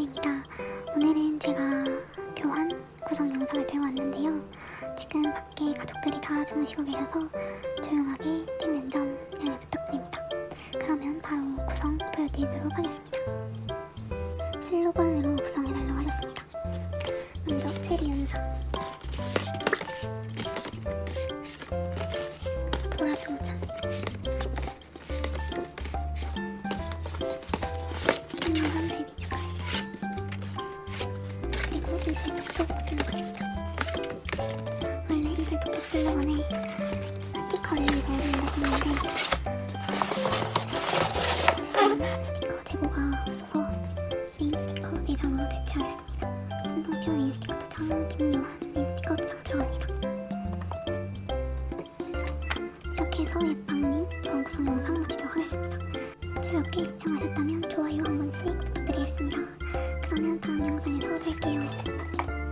차례입니다. 오늘은 제가 교환 구성 영상을 들고 왔는데요. 지금 밖에 가족들이 다 주무시고 계셔서 조용하게 찍는 점 양해 부탁드립니다. 그러면 바로 구성 보여드리도록 하겠습니다. 슬로건으로 구성해달라고 하셨습니다. 먼저 체리 연상 보라 동찬 이슬 톡톡 슬로건입니다 원래 이슬 톡톡 슬로건에 스티커를 넣어준다고 했는데 지금 스티커 재고가 없어서 네임 스티커 4장으로 대체하겠습니다 순동표 네임 스티커 2장, 김요한 네임 스티커 2장 들어갑니다 이렇게 해서 예빵님 좋은 구성 영상 마치도록 하겠습니다 즐겁게 시청하셨다면 좋아요 한 번씩 다음 영상에서 뵐게요.